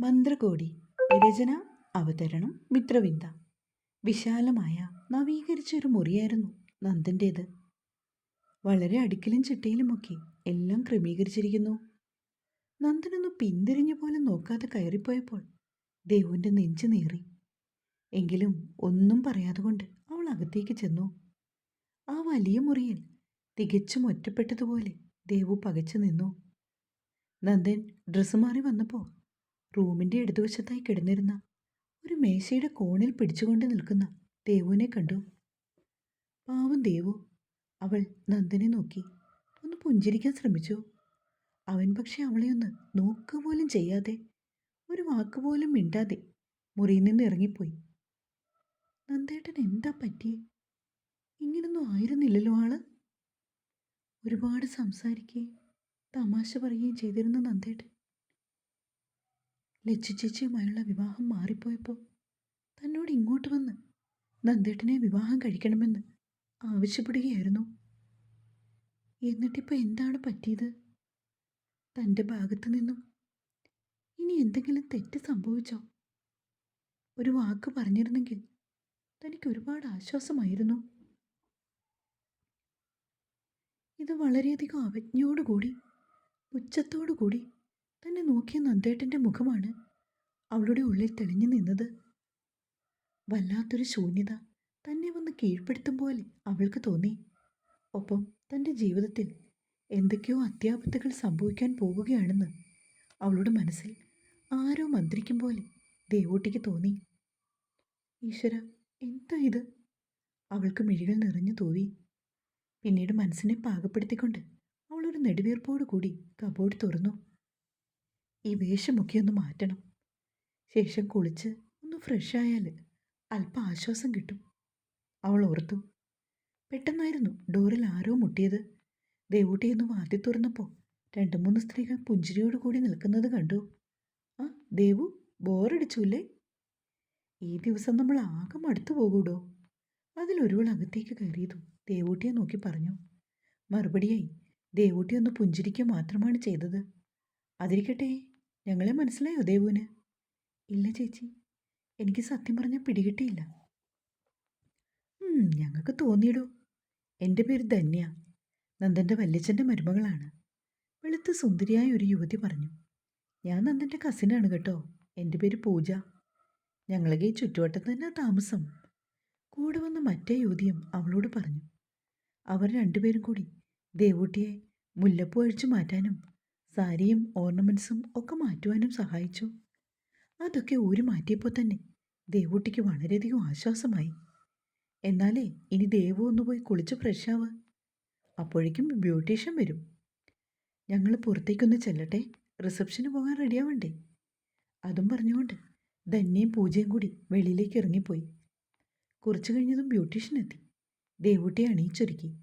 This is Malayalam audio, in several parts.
മന്ത്രകോടി രചന അവതരണം മിത്രവിന്ദ. വിശാലമായ നവീകരിച്ച ഒരു മുറിയായിരുന്നു നന്ദന്റേത് വളരെ അടുക്കിലും ചിട്ടയിലുമൊക്കെ എല്ലാം ക്രമീകരിച്ചിരിക്കുന്നു. നന്ദനൊന്ന് പിന്തിരിഞ്ഞ പോലെ നോക്കാതെ കയറിപ്പോയപ്പോൾ ദേവുവിന്റെ നെഞ്ചു നേറി. എങ്കിലും ഒന്നും പറയാതെ കൊണ്ട് അവൾ അകത്തേക്ക് ചെന്നു. ആ വലിയ മുറിയിൽ തികച്ചും ഒറ്റപ്പെട്ടതുപോലെ ദേവു പകച്ചു നിന്നു. നന്ദൻ ഡ്രസ്സ് മാറി വന്നപ്പോൾ റൂമിന്റെ ഇടതുവശത്തായി കിടന്നിരുന്ന ഒരു മേശയുടെ കോണിൽ പിടിച്ചുകൊണ്ട് നിൽക്കുന്ന ദേവുവിനെ കണ്ടു. പാവം ദേവു അവൾ നന്ദനെ നോക്കി. ഒന്ന് പുഞ്ചിരിക്കാൻ ശ്രമിച്ചു. അവൻ പക്ഷെ അവളെ ഒന്ന് നോക്കുക പോലും ചെയ്യാതെ ഒരു വാക്ക് പോലും മിണ്ടാതെ മുറിയിൽ നിന്ന് ഇറങ്ങിപ്പോയി. നന്ദേട്ടൻ എന്താ പറ്റിയേ? ഇങ്ങനൊന്നും ആയിരുന്നില്ലല്ലോ ആൾ. ഒരുപാട് സംസാരിക്കുകയും തമാശ പറയുകയും ചെയ്തിരുന്ന നന്ദേട്ടൻ ലച്ചു ചേച്ചിയുമായുള്ള വിവാഹം മാറിപ്പോയപ്പോൾ തന്നോട് ഇങ്ങോട്ട് വന്ന് നന്ദേട്ടനെ വിവാഹം കഴിക്കണമെന്ന് ആവശ്യപ്പെടുകയായിരുന്നു. എന്നിട്ടിപ്പോൾ എന്താണ് പറ്റിയത്? തന്റെ ഭാഗത്തു നിന്നും ഇനി എന്തെങ്കിലും തെറ്റ് സംഭവിച്ചോ? ഒരു വാക്ക് പറഞ്ഞിരുന്നെങ്കിൽ തനിക്ക് ഒരുപാട് ആശ്വാസമായിരുന്നു. ഇത് വളരെയധികം അവജ്ഞയോടുകൂടി പുച്ഛത്തോടുകൂടി തന്നെ നോക്കിയ നന്ദേട്ടന്റെ മുഖമാണ് അവളുടെ ഉള്ളിൽ തെളിഞ്ഞു നിന്നത്. വല്ലാത്തൊരു ശൂന്യത തന്നെ വന്ന് കീഴ്പ്പെടുത്തും പോലെ അവൾക്ക് തോന്നി. ഒപ്പം തന്റെ ജീവിതത്തിൽ എന്തൊക്കെയോ അത്യാപത്തുകൾ സംഭവിക്കാൻ പോവുകയാണെന്ന് അവളുടെ മനസ്സിൽ ആരോ മന്ത്രിക്കും പോലെ ദേവൂട്ടിക്ക് തോന്നി. ഈശ്വര എന്താ ഇത്? അവൾക്ക് മിഴികൾ നിറഞ്ഞു തോവി പിന്നീട് മനസ്സിനെ പാകപ്പെടുത്തിക്കൊണ്ട് അവളൊരു നെടുവീർപ്പോടു കൂടി കബോർഡ് തുറന്നു. ഈ വേഷമൊക്കെ ഒന്ന് മാറ്റണം. ശേഷം കുളിച്ച് ഒന്ന് ഫ്രഷ് ആയാൽ അല്പം ആശ്വാസം കിട്ടും. അവൾ ഓർത്തു. പെട്ടെന്നായിരുന്നു ഡോറിൽ ആരോ മുട്ടിയത്. ദേവൂട്ടി ഒന്ന് വാതി തുറന്നപ്പോൾ രണ്ട് മൂന്ന് സ്ത്രീകൾ പുഞ്ചിരിയോട് കൂടി നിൽക്കുന്നത് കണ്ടു. ആ ദേവു ബോറടിച്ചുല്ലേ? ഈ ദിവസം നമ്മൾ ആകെ മടുത്തു പോകൂടോ? അതിലൊരുവൾ അകത്തേക്ക് കയറിയതും ദേവൂട്ടിയെ നോക്കി പറഞ്ഞു. മറുപടിയായി ദേവൂട്ടി ഒന്ന് പുഞ്ചിരിക്കുക മാത്രമാണ് ചെയ്തത്. അതിരിക്കട്ടെ. ഞങ്ങളെ മനസ്സിലായോ ദേവുവിന്? ഇല്ല ചേച്ചി. എനിക്ക് സത്യം പറഞ്ഞാൽ പിടികിട്ടിയില്ല. ഞങ്ങൾക്ക് തോന്നിയിടൂ. എന്റെ പേര് ധന്യ. നന്ദന്റെ വല്യച്ഛന്റെ മരുമകളാണ്. വെളുത്ത് സുന്ദരിയായ ഒരു യുവതി പറഞ്ഞു. ഞാൻ നന്ദന്റെ കസിനാണ് കേട്ടോ. എന്റെ പേര് പൂജ. ഞങ്ങളൊക്കെ ഈ ചുറ്റുവട്ടത്ത് തന്നെ താമസം. കൂടെ വന്ന മറ്റേ യുവതിയും അവളോട് പറഞ്ഞു. അവർ രണ്ടുപേരും കൂടി ദേവൂട്ടിയെ മുല്ലപ്പൂ അഴിച്ചു മാറ്റാനും സാരിയും ഓർണമെന്റ്സും ഒക്കെ മാറ്റുവാനും സഹായിച്ചു. അതൊക്കെ ഊരി മാറ്റിയപ്പോൾ തന്നെ ദേവൂട്ടിക്ക് വളരെയധികം ആശ്വാസമായി. എന്നാലേ ഇനി ദേവു ഒന്ന് പോയി കുളിച്ച് ഫ്രഷാവ് അപ്പോഴേക്കും ബ്യൂട്ടീഷ്യൻ വരും. ഞങ്ങൾ പുറത്തേക്കൊന്ന് ചെല്ലട്ടെ റിസപ്ഷന് പോകാൻ റെഡിയാവണ്ടേ? അതും പറഞ്ഞുകൊണ്ട് ധന്യയും പൂജയും കൂടി വെളിയിലേക്ക് ഇറങ്ങിപ്പോയി. കുറച്ചു കഴിഞ്ഞതും ബ്യൂട്ടീഷ്യൻ എത്തി. ദേവൂട്ടിയെ അണിയിച്ചൊരുക്കി.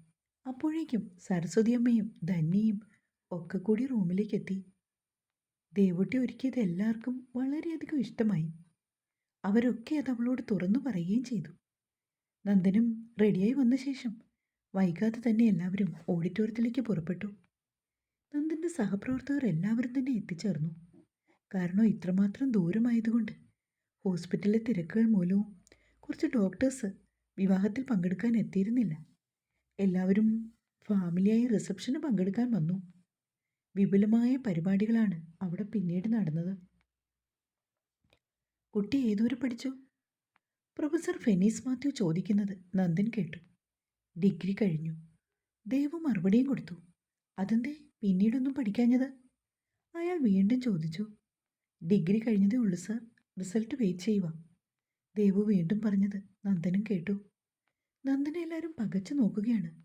അപ്പോഴേക്കും സരസ്വതി അമ്മയും ധന്യയും ഒക്കെ കൂടി റൂമിലേക്ക് എത്തി ദേവുട്ടി ഒരുക്കിയത് എല്ലാവർക്കും വളരെയധികം ഇഷ്ടമായി. അവരൊക്കെ അത് അവളോട് തുറന്നു പറയുകയും ചെയ്തു. നന്ദനും റെഡിയായി വന്ന ശേഷം വൈകാതെ തന്നെ എല്ലാവരും ഓഡിറ്റോറിയത്തിലേക്ക് പുറപ്പെട്ടു. നന്ദന്റെ സഹപ്രവർത്തകർ എല്ലാവരും തന്നെ എത്തിച്ചേർന്നു. കാരണം ഇത്രമാത്രം ദൂരമായതുകൊണ്ട് ഹോസ്പിറ്റലിലെ തിരക്കുകൾ മൂലവും കുറച്ച് ഡോക്ടേഴ്സ് വിവാഹത്തിൽ പങ്കെടുക്കാൻ എത്തിയിരുന്നില്ല. എല്ലാവരും ഫാമിലിയായി റിസപ്ഷന് പങ്കെടുക്കാൻ വന്നു. വിപുലമായ പരിപാടികളാണ് അവിടെ പിന്നീട് നടന്നത്. കുട്ടി ഏതുവരെ പഠിച്ചു? പ്രൊഫസർ ഫെനീസ് മാത്യു ചോദിക്കുന്നത് നന്ദൻ കേട്ടു. ഡിഗ്രി കഴിഞ്ഞു. ദേവു മറുപടിയും കൊടുത്തു. അതെന്തേ? പിന്നീടൊന്നും പഠിക്കാഞ്ഞത്? അയാൾ വീണ്ടും ചോദിച്ചു. ഡിഗ്രി കഴിഞ്ഞതേ ഉള്ളൂ സർ. റിസൾട്ട് വെയിറ്റ് ചെയ്യുക ദേവു വീണ്ടും പറഞ്ഞത് നന്ദനും കേട്ടു. നന്ദനെ എല്ലാവരും പകച്ചു നോക്കുകയാണ്.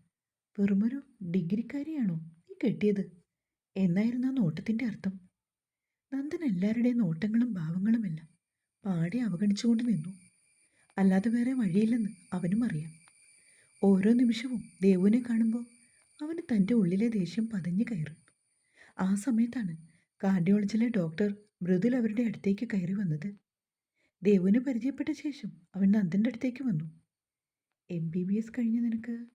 വെറുമൊരു ഡിഗ്രിക്കാരിയാണോ നീ കെട്ടിയത്? എന്നായിരുന്നു ആ നോട്ടത്തിന്റെ അർത്ഥം? നന്ദൻ എല്ലാവരുടെയും നോട്ടങ്ങളും ഭാവങ്ങളുമെല്ലാം പാടെ അവഗണിച്ചുകൊണ്ട് നിന്നു. അല്ലാതെ വേറെ വഴിയില്ലെന്ന് അവനും അറിയാം. ഓരോ നിമിഷവും ദേവുവിനെ കാണുമ്പോൾ അവന് തന്റെ ഉള്ളിലെ ദേഷ്യം പതഞ്ഞു കയറും. ആ സമയത്താണ് കാർഡിയോളജിയിലെ ഡോക്ടർ മൃദുൽ അവരുടെ അടുത്തേക്ക് കയറി വന്നത്. ദേവുവിനെ പരിചയപ്പെട്ട ശേഷം അവൻ നന്ദന്റെ അടുത്തേക്ക് വന്നു. എം ബി ബി എസ് കഴിഞ്ഞ നിനക്ക്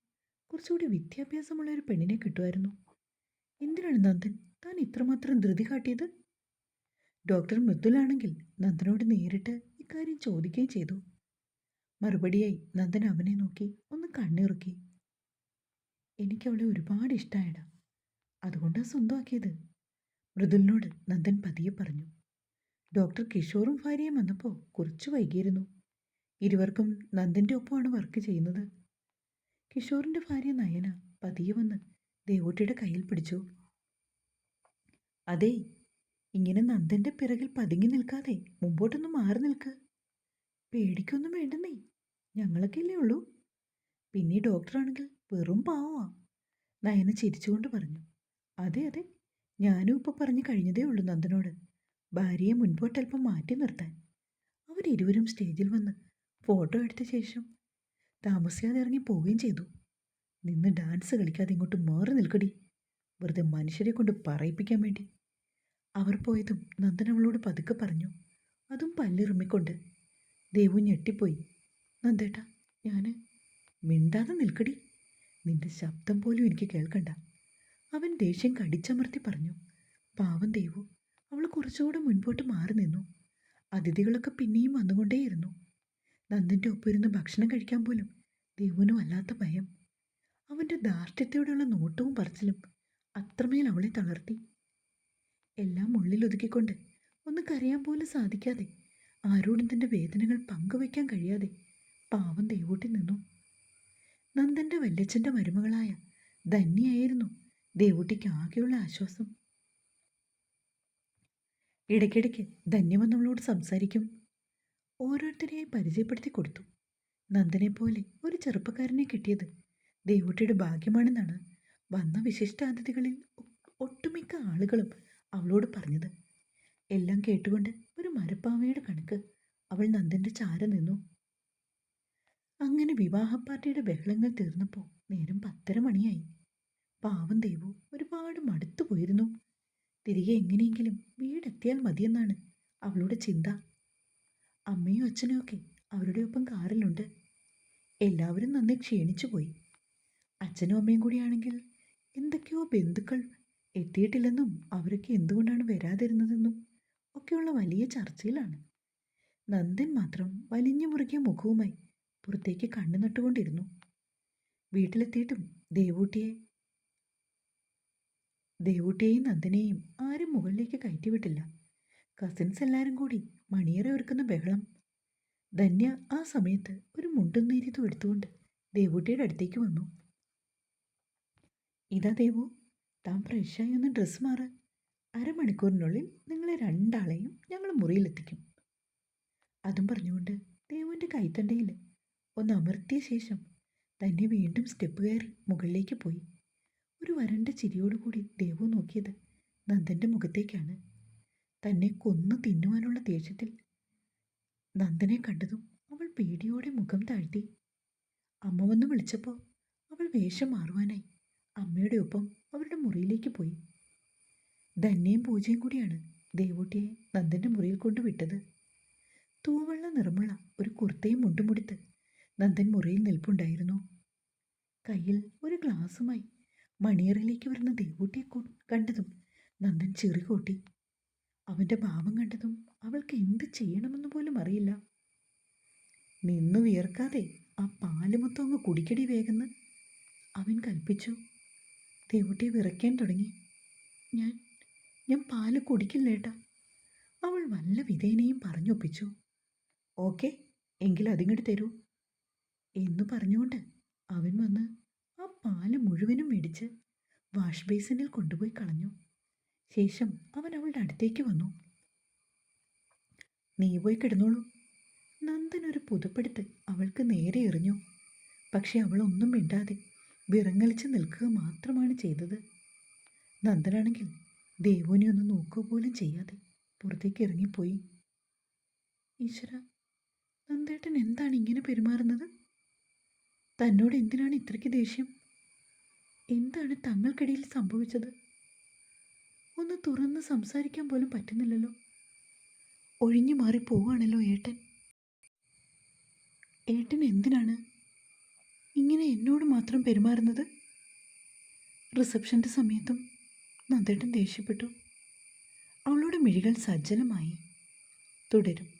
കുറച്ചുകൂടി വിദ്യാഭ്യാസമുള്ള ഒരു പെണ്ണിനെ കിട്ടുമായിരുന്നു. എന്തിനാണ് നന്ദൻ? താൻ ഇത്രമാത്രം ധൃതി കാട്ടിയത്? ഡോക്ടർ മൃദുലാണെങ്കിൽ നന്ദനോട് നേരിട്ട് ഇക്കാര്യം ചോദിക്കുകയും ചെയ്തു. മറുപടിയായി നന്ദൻ അവനെ നോക്കി ഒന്ന് കണ്ണിറുക്കി. എനിക്കവളെ ഒരുപാട് ഇഷ്ടമായടാ അതുകൊണ്ടാണ് സ്വന്തമാക്കിയത്? മൃദുലിനോട് നന്ദൻ പതിയെ പറഞ്ഞു. ഡോക്ടർ കിഷോറും ഭാര്യയും വന്നപ്പോൾ കുറച്ച് വൈകിയിരുന്നു. ഇരുവർക്കും നന്ദന്റെ ഒപ്പമാണ് വർക്ക് ചെയ്യുന്നത്. കിഷോറിന്റെ ഭാര്യ നയന പതിയെ വന്ന് ദേവൂട്ടിയുടെ കയ്യിൽ പിടിച്ചു. അതെ ഇങ്ങനെ നന്ദന്റെ പിറകിൽ പതുങ്ങി നിൽക്കാതെ മുമ്പോട്ടൊന്ന് മാറി നിൽക്ക്. പേടിക്കൊന്നും വേണ്ടെന്നേ ഞങ്ങളൊക്കെ ഇല്ലേ ഉള്ളൂ. പിന്നെ ഡോക്ടറാണെങ്കിൽ വെറും പാവമാ നയന ചിരിച്ചുകൊണ്ട് പറഞ്ഞു. അതെ അതെ ഞാനും ഇപ്പോൾ പറഞ്ഞു കഴിഞ്ഞതേ ഉള്ളൂ നന്ദനോട്. ഭാര്യയെ മുൻപോട്ടൽപ്പം മാറ്റി നിർത്താൻ. അവരിരുവരും സ്റ്റേജിൽ വന്ന് ഫോട്ടോ എടുത്ത ശേഷം താമസിയാതെ ഇറങ്ങി പോവുകയും ചെയ്തു. നിന്ന് ഡാൻസ് കളിക്കാതെ ഇങ്ങോട്ട് മാറി നിൽക്കടി. വെറുതെ മനുഷ്യരെ കൊണ്ട് പറയിപ്പിക്കാൻ വേണ്ടി. അവർ പോയതും നന്ദൻ അവളോട് പതുക്കെ പറഞ്ഞു. അതും പല്ലിറുമ്മിക്കൊണ്ട്. ദേവു ഞെട്ടിപ്പോയി. നന്ദേട്ടാ ഞാൻ മിണ്ടാതെ നിൽക്കടി. നിന്റെ ശബ്ദം പോലും എനിക്ക് കേൾക്കണ്ട. അവൻ ദേഷ്യം കടിച്ചമർത്തി പറഞ്ഞു. പാവം ദേവു അവൾ കുറച്ചുകൂടെ മുൻപോട്ട് മാറി നിന്നു. അതിഥികളൊക്കെ പിന്നെയും വന്നുകൊണ്ടേയിരുന്നു. നന്ദന്റെ ഒപ്പിരുന്ന് ഭക്ഷണം കഴിക്കാൻ പോലും ദേവുവിന് വല്ലാത്ത ഭയം. അവന്റെ ധാർഷ്ട്യത്തോടെയുള്ള നോട്ടവും പറച്ചിലും അത്രമേൽ അവളെ തളർത്തി. എല്ലാം ഉള്ളിലൊതുക്കിക്കൊണ്ട് ഒന്ന് കരയാൻ പോലും സാധിക്കാതെ ആരോടും തന്റെ വേദനകൾ പങ്കുവയ്ക്കാൻ കഴിയാതെ പാവം ദേവൂട്ടി നിന്നു. നന്ദന്റെ വല്യച്ഛന്റെ മരുമകളായ ധന്യായിരുന്നു ദേവൂട്ടിക്ക് ആകെയുള്ള ആശ്വാസം. ഇടയ്ക്കിടയ്ക്ക് ധന്യ നമ്മളോട് സംസാരിക്കും. ഓരോരുത്തരെയായി പരിചയപ്പെടുത്തി കൊടുത്തു. നന്ദനെ പോലെ ഒരു ചെറുപ്പക്കാരനെ കിട്ടിയത് ദേവൂട്ടിയുടെ ഭാഗ്യമാണെന്നാണ് വന്ന വിശിഷ്ടാതിഥികളിൽ ഒട്ടുമിക്ക ആളുകളും അവളോട് പറഞ്ഞത്. എല്ലാം കേട്ടുകൊണ്ട് ഒരു മരപ്പാവയുടെ കണക്ക് അവൾ നന്ദന്റെ ചാര നിന്നു. അങ്ങനെ വിവാഹ പാർട്ടിയുടെ ബഹളങ്ങൾ തീർന്നപ്പോൾ നേരം പത്തര മണിയായി. പാവം ദേവു ഒരുപാട് മടുത്തു പോയിരുന്നു. തിരികെ എങ്ങനെയെങ്കിലും വീടെത്തിയാൽ മതിയെന്നാണ് അവളുടെ ചിന്ത. അമ്മയും അച്ഛനും ഒക്കെ അവരുടെ ഒപ്പം കാറിലുണ്ട്. എല്ലാവരും നന്നെ ക്ഷീണിച്ചു പോയി അച്ഛനും അമ്മയും കൂടിയാണെങ്കിൽ എന്തൊക്കെയോ ബന്ധുക്കൾ എത്തിയിട്ടില്ലെന്നും അവരൊക്കെ എന്തുകൊണ്ടാണ് വരാതിരുന്നതെന്നും ഒക്കെയുള്ള വലിയ ചർച്ചയിലാണ്. നന്ദൻ മാത്രം വലിഞ്ഞു മുറുകിയ മുഖവുമായി പുറത്തേക്ക് കണ്ണു നട്ടുകൊണ്ടിരുന്നു. വീട്ടിലെത്തിയിട്ടും ദേവൂട്ടിയെ ദേവൂട്ടിയെയും നന്ദനെയും ആരും മുകളിലേക്ക് കയറ്റിവിട്ടില്ല. കസിൻസ് എല്ലാവരും കൂടി മണിയറ ഒരുക്കുന്ന ബഹളം. ധന്യ ആ സമയത്ത് ഒരു മുണ്ടും നേരിയതും എടുത്തുകൊണ്ട് ദേവൂട്ടിയുടെ അടുത്തേക്ക് വന്നു. ഇതാ ദേവു താൻ ഫ്രഷായി ഒന്ന് ഡ്രസ്സ് മാറ്. അരമണിക്കൂറിനുള്ളിൽ നിങ്ങളെ രണ്ടാളെയും ഞങ്ങൾ മുറിയിലെത്തിക്കും. അതും പറഞ്ഞുകൊണ്ട് ദേവുവിന്റെ കൈത്തണ്ടയിൽ ഒന്ന് അമർത്തിയ ശേഷം തന്നെ വീണ്ടും സ്റ്റെപ്പ് കയറി മുകളിലേക്ക് പോയി. ഒരു വരണ്ട ചിരിയോടുകൂടി ദേവു നോക്കിയത് നന്ദന്റെ മുഖത്തേക്കാണ്. തന്നെ കൊന്നു തിന്നുവാനുള്ള ദേഷ്യത്തിൽ നന്ദനെ കണ്ടതും അവൾ പേടിയോടെ മുഖം താഴ്ത്തി. അമ്മ വന്ന് വിളിച്ചപ്പോൾ അവൾ വേഷം മാറുവാനായി. അമ്മയുടെ ഒപ്പം അവരുടെ മുറിയിലേക്ക് പോയി. ധന്യയും പൂജയും കൂടിയാണ് ദേവൂട്ടിയെ നന്ദന്റെ മുറിയിൽ കൊണ്ടുവിട്ടത്. തൂവെള്ള നിറമുള്ള ഒരു കുർത്തയും മുണ്ടുമുടുത്ത് നന്ദൻ മുറിയിൽ നിൽപ്പുണ്ടായിരുന്നു. കയ്യിൽ ഒരു ഗ്ലാസുമായി മണിയറിലേക്ക് വരുന്ന ദേവൂട്ടിയെ കണ്ടതും നന്ദൻ ചെറി കൂട്ടി അവന്റെ ഭാവം കണ്ടതും അവൾക്ക് എന്ത് ചെയ്യണമെന്ന് പോലും അറിയില്ല. നിന്നു വിയർക്കാതെ ആ പാൽ മൊത്തം അങ്ങ് കുടിക്കടി വേഗന്ന് അവൻ കൽപ്പിച്ചു. ദേവുട്ടി വിറയ്ക്കാൻ തുടങ്ങി. ഞാൻ ഞാൻ പാൽ കുടിക്കില്ലേട്ടാ അവൾ വല്ല വിധേനയും പറഞ്ഞൊപ്പിച്ചു. ഓക്കെ എങ്കിൽ അതിങ്ങോട്ട് തരൂ. എന്നു പറഞ്ഞുകൊണ്ട് അവൻ വന്ന് ആ പാൽ മുഴുവനും മേടിച്ച് വാഷ് ബേസിനിൽ കൊണ്ടുപോയി കളഞ്ഞു. ശേഷം അവൻ അവളുടെ അടുത്തേക്ക് വന്നു. നീ പോയി കിടന്നോളൂ. നന്ദൻ ഒരു പുതുപ്പെടുത്ത് അവൾക്ക് നേരെ എറിഞ്ഞു. പക്ഷെ അവളൊന്നും മിണ്ടാതെ വിറങ്ങലിച്ച് നിൽക്കുക മാത്രമാണ് ചെയ്തത്. നന്ദനാണെങ്കിൽ ദേവുവിനെ ഒന്ന് നോക്കുക പോലും ചെയ്യാതെ പുറത്തേക്ക് ഇറങ്ങിപ്പോയി. ഈശ്വര നന്ദേട്ടൻ എന്താണ് ഇങ്ങനെ പെരുമാറുന്നത്? തന്നോട് എന്തിനാണ് ഇത്രയ്ക്ക് ദേഷ്യം? എന്താണ് തങ്ങൾക്കിടയിൽ സംഭവിച്ചത്? ഒന്ന് തുറന്ന് സംസാരിക്കാൻ പോലും പറ്റുന്നില്ലല്ലോ. ഒഴിഞ്ഞു മാറി പോവാണല്ലോ ഏട്ടൻ. ഏട്ടൻ എന്തിനാണ് ഇങ്ങനെ എന്നോട് മാത്രം പെരുമാറുന്നത്? റിസപ്ഷന്റെ സമയത്തും നന്ദേട്ടൻ ദേഷ്യപ്പെട്ടു. അവളോട് മിഴികൾ സജ്ജലമായി തുടരും.